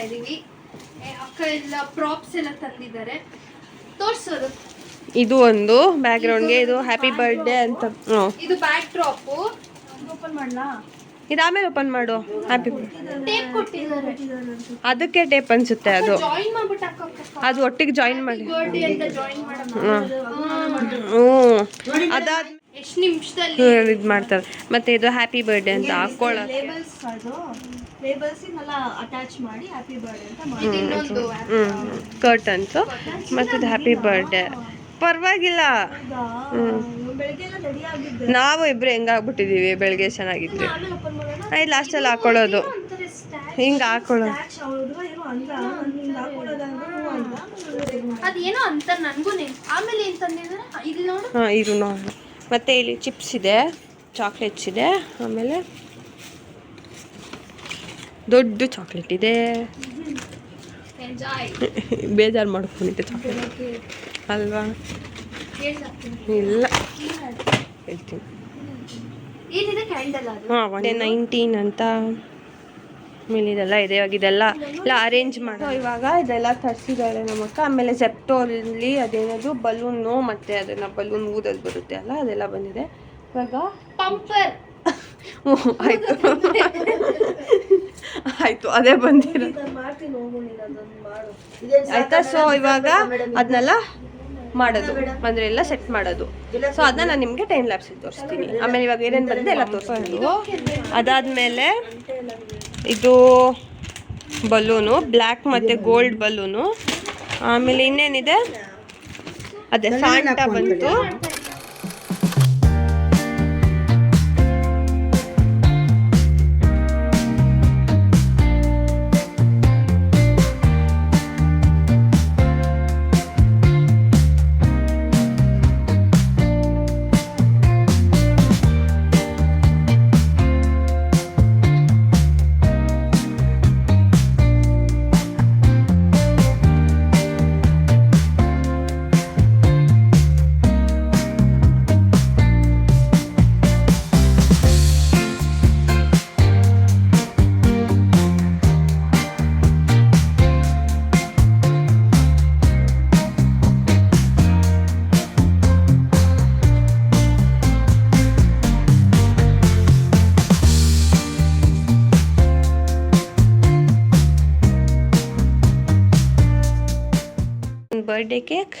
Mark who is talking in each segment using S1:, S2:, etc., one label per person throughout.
S1: ಮಾಡ್ತಾ ಇದೀವಿ. ಏ, ಅಕ್ಕ ಎಲ್ಲ ಪ್ರಾಪ್ಸ್ ಎಲ್ಲ ತಂದಿದ್ದಾರೆ. ತೋರ್ಸೋದು.
S2: ಇದು ಒಂದು ಬ್ಯಾಕ್ಗ್ರೌಂಡ್ಗೆ ಇದು ಹ್ಯಾಪಿ ಬರ್ಡೇ ಅಂತ. ಹ್ಞೂ
S1: ಇದು ಬ್ಯಾಕ್ ಡ್ರಾಪ್
S3: ಓಪನ್ ಮಾಡ್ಲಾ?
S2: ಇದು ಆಮೇಲೆ ಓಪನ್ ಮಾಡು. ಹ್ಯಾಪಿ
S1: ಟೇಪ್ ಕೊಟ್ಟಿದ್ದಾರೆ.
S2: ಅದಕ್ಕೆ ಟೇಪ್ ಅನ್ಸುತ್ತೆ ಅದು.
S1: ಜಾಯಿನ್ ಮಾಡ್ಬಿಟ್ಟು ಅಕ್ಕ
S2: ಅದು ಒಟ್ಟಿಗೆ ಜಾಯಿನ್ ಮಾಡಿ.
S1: ಬರ್ಡೇ ಅಂತ ಜಾಯಿನ್ ಮಾಡೋಣ
S2: ಹ್ಞೂ ಅದಾದ
S1: ಎಷ್ಟು ನಿಮಿಷದಲ್ಲಿ?
S2: ಇದು ಮಾಡ್ತಾರೆ. ಮತ್ತೆ ಇದು ಹ್ಯಾಪಿ ಬರ್ಡೇ ಅಂತ ಹಾಕೊಳ್ಳೋದು
S3: ಲೇಬಲ್ಸ್ ಅದು ಲೇಬಲ್ಸ್ ಅಟ್ಯಾಚ್ ಮಾಡಿ ಹ್ಯಾಪಿ ಬರ್ಡೇ ಅಂತ ಮಾಡಿ
S1: ಇದು ಇನ್ನೊಂದು
S2: ಹ್ಞೂ ಕರ್ಟನ್ಸು ಮತ್ತು ಇದು ಹ್ಯಾಪಿ ಬರ್ಡೇ ಪರವಾಗಿಲ್ಲ. ನಾವು ಇಬ್ರು ಹೆಂಗಾಗ್ಬಿಟ್ಟಿದೀವಿ ಬೆಳಗ್ಗೆ ಚೆನ್ನಾಗಿದ್ವಿ
S3: ಮಾಡೋಣ?
S2: ಆಯ್ತು ಲಾಸ್ಟಲ್ಲಿ ಹಾಕೊಳ್ಳೋದು. ಹಿಂಗ ಹಾಕೊಳ್ಳೋದು.
S1: ಅದೇನೋ ಅಂತ ನನ್ಗೂ ಆಮೇಲೆ
S2: ಹಾಂ ಇದು ನೋಡಿ. ಮತ್ತು ಇಲ್ಲಿ ಚಿಪ್ಸ್ ಇದೆ ಚಾಕ್ಲೇಟ್ಸ್ ಇದೆ ಆಮೇಲೆ ದೊಡ್ಡ ಚಾಕ್ಲೇಟ್ ಇದೆ. ಬೇಜಾರು ಮಾಡ್ಕೊಂಡಿದ್ದೆ ಚಾಕ್ಲೇಟ್ ಅಲ್ವಾ? ಇಲ್ಲ. ಹೇಳ್ತೀನಿ. ಒನ್ ನೈನ್ಟೀನ್ ಅಂತ. ಆಮೇಲೆ ಇದೆಲ್ಲ ಇದೆ ಇವಾಗ ಇದೆಲ್ಲ ಎಲ್ಲ ಅರೇಂಜ್ ಮಾಡೋ. ಇವಾಗ ಇದೆಲ್ಲ ತರಿಸಿದ್ದಾರೆ ನಮ್ಮಕ್ಕ ಆಮೇಲೆ ಜೆಪ್ಟೋಲ್ಲಿ ಅದೇನದು? ಬಲೂನು ಮತ್ತು ಅದನ್ನು ಬಲೂನ್ ಊದಲ್ಲಿ ಬರುತ್ತೆ ಅಲ್ಲ ಅದೆಲ್ಲ ಬಂದಿದೆ. ಇವಾಗ
S1: ಪಂಪರ್
S2: ಹ್ಞೂ ಆಯಿತು. ಆಯಿತು ಅದೇ ಬಂದಿರ ಆಯಿತಾ? ಸೊ ಇವಾಗ ಅದನ್ನೆಲ್ಲ ಮಾಡೋದು. ಅಂದರೆ ಎಲ್ಲ ಸೆಟ್ ಮಾಡೋದು. ಸೊ ಅದನ್ನ ನಾನು ನಿಮಗೆ ಟೈಮ್ ಲ್ಯಾಪ್ಸ್ ತೋರಿಸ್ತೀನಿ. ಆಮೇಲೆ ಇವಾಗ ಏನೇನು ಬಂದಿದೆ ಎಲ್ಲ ತೋರಿಸ್ತೀನಿ ಅದಾದಮೇಲೆ ಇದು ಬಲೂನು ಬ್ಲ್ಯಾಕ್ ಮತ್ತು ಗೋಲ್ಡ್ ಬಲೂನು. ಆಮೇಲೆ ಇನ್ನೇನಿದೆ? ಅದೇ ಸ್ಯಾಂಟಾ ಬಂತು. ಬರ್ಡೇ ಕೇಕ್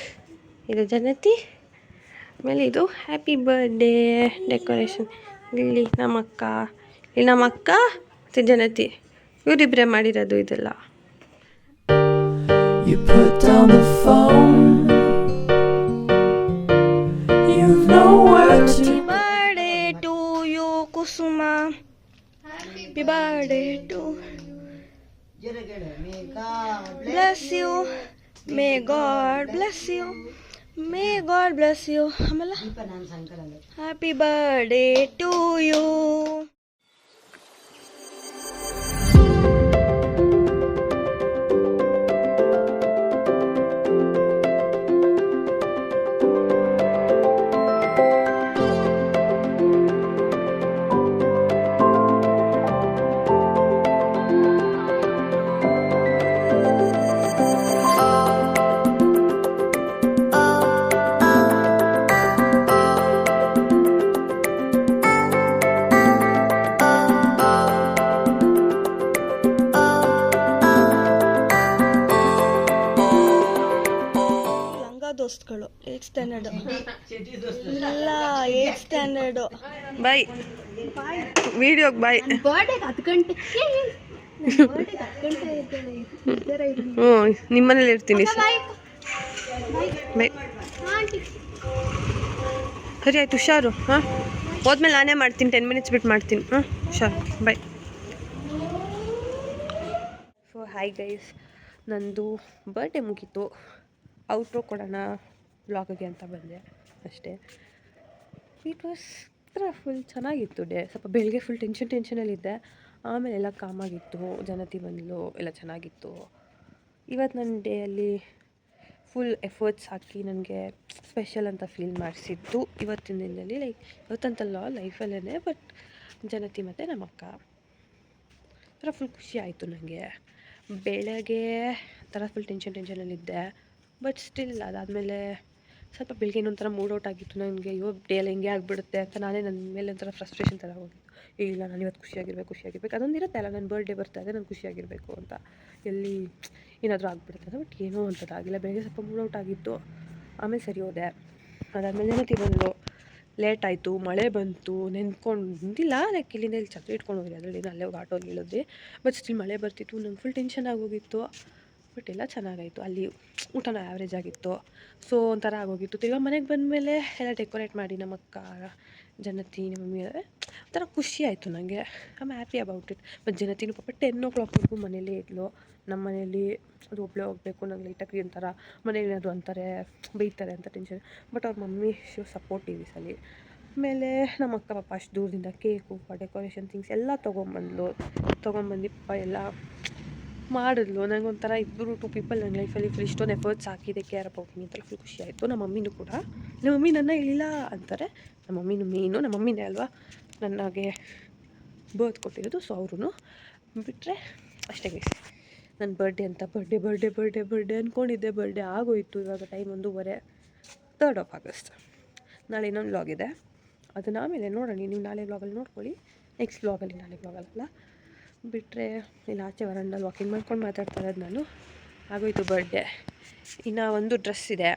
S2: ಇದು ಜನತಿ ಆಮೇಲೆ ಇದು ಹ್ಯಾಪಿ ಬರ್ಡೇ ಡೆಕೋರೇಷನ್ ಇಲ್ಲಿ ನಮ್ಮ ಅಕ್ಕ ಇಲ್ಲಿ ನಮ್ಮ ಅಕ್ಕ ಮತ್ತು ಜನತಿ ಇವರಿಬ್ಬರೇ ಮಾಡಿರೋದು ಇದೆಲ್ಲ
S4: You put down the phone. You've nowhere to.
S2: Birthday to you Kusuma happy birthday to bless you May God bless you. May God bless you. Happy birthday to you. ದೋಸ್ತಗಳು ಏಟ್ ಸ್ಟ್ಯಾಂಡರ್ಡ್ ಇಲ್ಲ eight standard bye ವಿಡಿಯೋಗೆ bye
S1: birthday ಹತ್ತು ಗಂಟೆ
S2: ಹ್ಞೂ ನಿಮ್ಮನೇಲಿ ಇರ್ತೀನಿ ಬಾಯ್ ಸರಿ ಆಯ್ತು ಹುಷಾರು. ಹಾಂ? ಹೋದ್ಮೇಲೆ ನಾನೇ ಮಾಡ್ತೀನಿ ಟೆನ್ ಮಿನಿಟ್ಸ್ ಬಿಟ್ಟು ಮಾಡ್ತೀನಿ. ಹಾಂ ಹುಷಾರು. ಬೈ ಸೊ ಹಾಯ್ ಗೈಸ್ ನಂದು ಬರ್ಡೇ ಮುಗೀತು. ಔಟ್ರೋ ಕೊಡೋಣ ಬ್ಲಾಗ್ಗೆ ಅಂತ ಬಂದೆ ಅಷ್ಟೇ. ಇಟ್ ವಾಸ್ ಥರ ಫುಲ್ ಚೆನ್ನಾಗಿತ್ತು ಡೇ ಸ್ವಲ್ಪ ಬೆಳಗ್ಗೆ ಫುಲ್ ಟೆನ್ಷನ್ ಟೆನ್ಷನಲ್ಲಿದ್ದೆ ಆಮೇಲೆ ಎಲ್ಲ ಕಾಮಾಗಿತ್ತು ಜನತಿ ಬಂದಲು, ಎಲ್ಲ ಚೆನ್ನಾಗಿತ್ತು. ಇವತ್ತು ನನ್ನ ಡೇಯಲ್ಲಿ ಫುಲ್ ಎಫರ್ಟ್ಸ್ ಹಾಕಿ ನನಗೆ ಸ್ಪೆಷಲ್ ಅಂತ ಫೀಲ್ ಮಾಡಿಸಿದ್ದು ಇವತ್ತಿನ ದಿನದಲ್ಲಿ. ಲೈಕ್ ಇವತ್ತಂತಲ್ಲ ಲೈಫಲ್ಲೇ ಬಟ್ ಜನತಿ ಮತ್ತು ನಮ್ಮ ಅಕ್ಕ. ಥರ ಫುಲ್ ಖುಷಿ ಆಯಿತು ನನಗೆ ಬೆಳಗ್ಗೆ ಥರ ಫುಲ್ ಟೆನ್ಷನ್ ಟೆನ್ಷನಲ್ಲಿದ್ದೆ ಬಟ್ ಸ್ಟಿಲ್ ಅದಾದಮೇಲೆ ಸ್ವಲ್ಪ ಬೆಳಗ್ಗೆ ಇನ್ನೊಂಥರ ಮೂಡ್ ಔಟ್ ಆಗಿತ್ತು. ನನಗೆ ಅಯ್ಯೋ ಡೇ ಎಲ್ಲ ಹಿಂಗೆ ಆಗಿಬಿಡುತ್ತೆ ಅಂತ ನಾನೇ ನನ್ನ ಮೇಲೆ ಒಂಥರ ಫ್ರಸ್ಟ್ರೇಷನ್ ಥರ ಹೋಗಿತ್ತು ಇಲ್ಲ, ನಾನು ಇವತ್ತು ಖುಷಿಯಾಗಿರ್ಬೇಕು ಖುಷಿಯಾಗಿರ್ಬೇಕು. ಅದೊಂದು ಇರುತ್ತೆ ಅಲ್ಲ ನನ್ನ ಬರ್ಡೇ ಬರ್ತಾ ಇದೆ, ನಾನು ಖುಷಿಯಾಗಿರಬೇಕು ಅಂತ. ಎಲ್ಲಿ ಏನಾದರೂ ಆಗಿಬಿಡುತ್ತೆ ಬಟ್ ಏನೋ ಅಂಥದ್ದಾಗಿಲ್ಲ ಬೆಳಗ್ಗೆ ಸ್ವಲ್ಪ ಮೂಡ್ ಔಟ್ ಆಗಿತ್ತು. ಆಮೇಲೆ ಸರಿ ಹೋದೆ. ಅದಾದಮೇಲೆ ತಿನ್ನೋದು ಲೇಟ್ ಆಯಿತು, ಮಳೆ ಬಂತು ನೆನ್ಕೊಂಡು ನಿಂತಿಲ್ಲ ಲೈಕ್ ಇಲ್ಲಿಂದ ಇಲ್ಲಿ ಛತ್ರಿ ಇಟ್ಕೊಂಡು ಹೋಗಿದ್ದೆ. ಅದರಲ್ಲಿ ಅಲ್ಲೇ ಹೋಗಿ ಆಟೋಲ್ಲಿ ಇಳಿದ್ವಿ ಬಟ್ ಸ್ಟಿಲ್ ಮಳೆ ಬರ್ತಿತ್ತು, ನಂಗೆ ಫುಲ್ ಟೆನ್ಷನ್ ಆಗೋಗಿತ್ತು. ಬಟ್ ಎಲ್ಲ ಚೆನ್ನಾಗಾಯಿತು. ಅಲ್ಲಿ ಊಟನ ಆ್ಯಾವ್ರೇಜ್ ಆಗಿತ್ತು. ಸೊ ಒಂಥರ ಆಗೋಗಿತ್ತು. ತಿರ್ಗಾ ಮನೆಗೆ ಬಂದಮೇಲೆ ಎಲ್ಲ ಡೆಕೋರೇಟ್ ಮಾಡಿ ನಮ್ಮ ಅಕ್ಕ, ಜನತಿ, ನಮ್ಮ ಮಮ್ಮಿ ಒಂಥರ ಖುಷಿ ಆಯಿತು ನನಗೆ ಆಮ್ ಹ್ಯಾಪಿ ಅಬೌಟ್ ಇಟ್ ಮತ್ತು ಜನತಿನೂ ಪಾಪ ಟೆನ್ ಓ ಕ್ಲಾಕ್ವರೆಗೂ ಮನೇಲೇ ಇದ್ಲು. ನಮ್ಮ ಮನೇಲಿ ಅದು ಒಬ್ಬಳೇ ಹೋಗಬೇಕು, ನಂಗೆ ಲೈಟಾಗಿ ಒಂಥರ ಮನೇಲಿ ಏನಾದರೂ ಅಂತಾರೆ, ಬೈತಾರೆ ಅಂತ ಟೆನ್ಷನ್ ಬಟ್ ಅವ್ರ ಮಮ್ಮಿ ಶೋ ಇದೆ ಸಲ. ಆಮೇಲೆ ನಮ್ಮ ಅಕ್ಕ ಪಾಪ ಅಷ್ಟು ದೂರದಿಂದ ಕೇಕು ಡೆಕೋರೇಷನ್ ಥಿಂಗ್ಸ್ ಎಲ್ಲ ತೊಗೊಂಬಂದ್ಲು. ತೊಗೊಂಬಂದು ಪಾಪ ಎಲ್ಲ ಮಾಡಿದ್ಲು. ನನಗೊಂಥರ ಇಬ್ಬರು ಟು ಪೀಪಲ್ ನನ್ನ ಲೈಫಲ್ಲಿ ಫುಲ್ ಇಷ್ಟೊಂದು ಎಫರ್ಟ್ಸ್ ಹಾಕಿದೆ ಕೇರ್ ಅಬೌಟ್ ಮೀ ಅಂತೆಲ್ಲ ಫುಲ್ ಖುಷಿ ಆಯಿತು. ನಮ್ಮ ಮಮ್ಮಿನೂ ಕೂಡ. ನಮ್ಮ ಮಮ್ಮಿ ನನ್ನ ಹೇಳಿಲ್ಲ ಅಂತಾರೆ. ನಮ್ಮ ಮಮ್ಮಿನೂ ಮೇನು ನಮ್ಮ ಮಮ್ಮಿನೇ ಅಲ್ವಾ? ನನಗೆ ಬರ್ತ್ ಕೊಟ್ಟಿರೋದು ಸೊ ಅವ್ರೂ ಬಿಟ್ಟರೆ ಅಷ್ಟೇ ಗೈಸ್ ನನ್ನ ಬರ್ಡೇ ಅಂತ ಬರ್ಡೇ ಬರ್ಡೇ ಬರ್ಡೇ ಬರ್ಡೇ ಅಂದ್ಕೊಂಡಿದ್ದೆ ಬರ್ಡೇ ಆಗೋಯಿತು ಇವಾಗ ಟೈಮ್ ಒಂದೂವರೆ ತರ್ಡ್ ಆಫ್ ಆಗಸ್ಟ್ ನಾಳೆ ಇನ್ನೊಂದು ವ್ಲಾಗ್ ಇದೆ. ಅದನ್ನ ಆಮೇಲೆ ನೋಡೋಣ. ನೀವು ನಾಳೆ ವ್ಲಾಗಲ್ಲಿ ನೋಡ್ಕೊಳ್ಳಿ. ನೆಕ್ಸ್ಟ್ ವ್ಲಾಗಲ್ಲಿ ನಾಳೆ ವ್ಲಾಗಲ್ಲ ಬಿಟ್ಟರೆ ಇಲ್ಲಿ ಆಚೆ ವರಂಡಲ್ಲಿ ವಾಕಿಂಗ್ ಮಾಡ್ಕೊಂಡು ಮಾತಾಡ್ತಾ ಇರೋದು ನಾನು. ಆಗೋಯ್ತು ಬರ್ಡೇ ಇನ್ನು ಒಂದು ಡ್ರೆಸ್ ಇದೆ.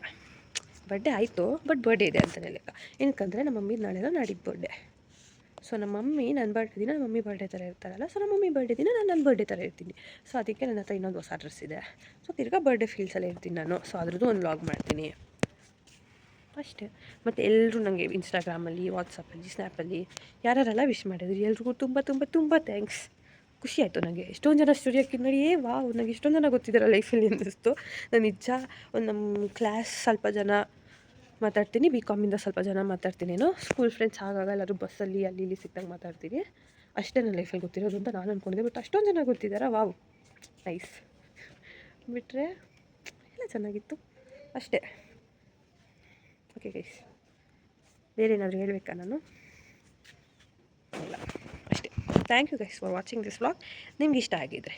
S2: ಬರ್ಡೇ ಆಯಿತು ಬಟ್ ಬರ್ಡೇ ಇದೆ ಅಂತಲೇ ಲೆಕ್ಕ. ಏನಕ್ಕಂದರೆ ನಮ್ಮ ಮಮ್ಮಿ ನಾಳೆನೋ ನಾಡಿದ್ದು ಬರ್ಡೇ ಸೊ ನಮ್ಮ ಮಮ್ಮಿ ನನ್ನ ಬರ್ಡೇ ದಿನ ನಮ್ಮ ಮಮ್ಮಿ ಬರ್ಡೇ ಥರ ಇರ್ತಾರಲ್ಲ ಸೊ ನಮ್ಮ ಮಮ್ಮಿ ಬರ್ಡೇ ದಿನ ನಾನು ನನ್ನ ಬರ್ಡೇ ಥರ ಇರ್ತೀನಿ. ಸೊ ಅದಕ್ಕೆ ನನ್ನ ಹತ್ರ ಇನ್ನೊಂದು ಹೊಸ ಡ್ರೆಸ್ ಇದೆ. ಸೊ ತಿರ್ಗಾ ಬರ್ಡೇ ಫೀಲ್ಸಲ್ಲೇ ಇರ್ತೀನಿ ನಾನು. ಸೊ ಅದ್ರದ್ದು ಒಂದು ಲಾಗ್ ಮಾಡ್ತೀನಿ. ಅಷ್ಟೇ. ಮತ್ತು ಎಲ್ಲರೂ ನನಗೆ ಇನ್ಸ್ಟಾಗ್ರಾಮಲ್ಲಿ ವಾಟ್ಸಪ್ಪಲ್ಲಿ ಸ್ನ್ಯಾಪಲ್ಲಿ ಯಾರ್ಯಾರೆಲ್ಲ ವಿಶ್ ಮಾಡಿದ್ರು, ಎಲ್ರಿಗೂ ತುಂಬ ತುಂಬ ತುಂಬ ಥ್ಯಾಂಕ್ಸ್ ಖುಷಿ ಆಯಿತು ನನಗೆ. ಎಷ್ಟೊಂದು ಜನ ಸ್ಟೋರಿ ನೋಡಿಯೇ ವಾವ್ ನನಗೆ ಎಷ್ಟೊಂದು ಜನ ಗೊತ್ತಿದ್ದಾರೆ ಲೈಫಲ್ಲಿ ಅನ್ನಿಸ್ತು ನಾನು ನಿಜ, ಒಂದು ನಮ್ಮ ಕ್ಲಾಸ್ ಸ್ವಲ್ಪ ಜನ ಮಾತಾಡ್ತೀನಿ ಬಿ ಕಾಮಿಂದ ಸ್ವಲ್ಪ ಜನ ಮಾತಾಡ್ತೀನೇನೋ ಸ್ಕೂಲ್ ಫ್ರೆಂಡ್ಸ್ ಆಗಾಗ ಎಲ್ಲರೂ ಬಸ್ಸಲ್ಲಿ ಅಲ್ಲಿ ಇಲ್ಲಿ ಸಿಕ್ಕಂಗೆ ಮಾತಾಡ್ತೀನಿ. ಅಷ್ಟೇ ನನ್ನ ಲೈಫಲ್ಲಿ ಗೊತ್ತಿರೋದು ಅಂತ ನಾನು ಅಂದ್ಕೊಂಡಿದ್ದೆ ಬಟ್ ಅಷ್ಟೊಂದು ಜನ ಗೊತ್ತಿದ್ದಾರಾ ವಾವ್ ನೈಸ್ ಬಿಟ್ಟರೆ ಎಲ್ಲ ಚೆನ್ನಾಗಿತ್ತು. ಅಷ್ಟೇ. ಓಕೆ ಗೈಸ್ ಬೇರೆ ಏನಾದರೂ ಹೇಳಬೇಕಾ ನಾನು? ಇಲ್ಲ. Thank you guys for watching this vlog ನಿಮ್ಗೆ ಇಷ್ಟ ಆಗಿದ್ರೆ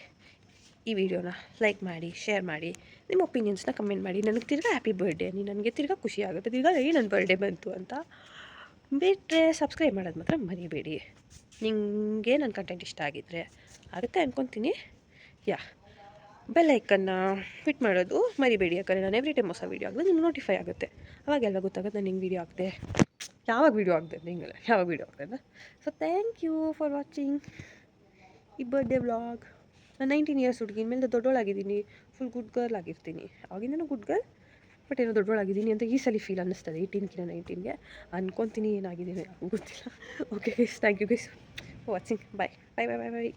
S2: ಈ ವಿಡಿಯೋನ ಲೈಕ್ ಮಾಡಿ ಶೇರ್ ಮಾಡಿ, ನಿಮ್ಮ ಒಪಿನಿಯನ್ಸ್ನ ಕಮೆಂಟ್ ಮಾಡಿ. ನನಗೆ ತಿರ್ಗಾ ಹ್ಯಾಪಿ ಬರ್ಡೇ ನೀ ನನಗೆ ತಿರ್ಗಾ ಖುಷಿ ಆಗುತ್ತೆ. ತಿರ್ಗಾ ಏ ನನ್ನ ಬರ್ಡೇ ಬಂತು ಅಂತ ಬಿಟ್ಟರೆ ಸಬ್ಸ್ಕ್ರೈಬ್ ಮಾಡೋದು ಮಾತ್ರ ಮರಿಬೇಡಿ. ನಿಮಗೆ ನನ್ನ ಕಂಟೆಂಟ್ ಇಷ್ಟ ಆಗಿದ್ರೆ ಆಗುತ್ತೆ ಅನ್ಕೊತೀನಿ. ಯಾ ಬೆಲ್ ಐಕನ್ನ ಫಿಟ್ ಮಾಡೋದು ಮರಿಬೇಡಿ ಯಾಕಂದರೆ ನಾನು ಎವ್ರಿ ಟೈಮ್ ಹೊಸ ವೀಡಿಯೋ ಆಗಲಿ ನಿಮ್ಗೆ ನೋಟಿಫೈ ಆಗುತ್ತೆ. ಅವಾಗೆಲ್ಲ ಗೊತ್ತಾಗುತ್ತೆ ನಾನು ಹಿಂಗೆ ವೀಡಿಯೋ ಹಾಕ್ದೆ. ಯಾವಾಗ ವೀಡಿಯೋ ಆಗ್ತದೆ ಹಿಂಗಲ್ಲ ಯಾವಾಗ ವೀಡಿಯೋ ಆಗ್ತದೆ so thank you for watching ಈ ಬರ್ಡೇ ವ್ಲಾಗ್ ನಾನು ನೈನ್ಟೀನ್ ಇಯರ್ಸ್ ಹುಡುಗಿ. ಇನ್ಮೇಲೆ ದೊಡ್ಡೋಳಾಗಿದ್ದೀನಿ. ಫುಲ್ ಗುಡ್ ಗರ್ಲ್ ಆಗಿರ್ತೀನಿ. ಅವಾಗಿಂದನೂ ಗುಡ್ ಗರ್ಲ್ ಬಟ್ ಏನೋ ದೊಡ್ಡೋಳಾಗಿದ್ದೀನಿ ಅಂತ ಈ ಸಲ ಫೀಲ್ ಅನ್ನಿಸ್ತದೆ. ಏಯ್ಟೀನ್ಕಿನ ನೈನ್ಟೀನ್ಗೆ ಅನ್ಕೊತೀನಿ ಏನಾಗಿದ್ದೀನಿ ಗೊತ್ತಿಲ್ಲ. Okay guys thank you guys watching bye bye bye bye bye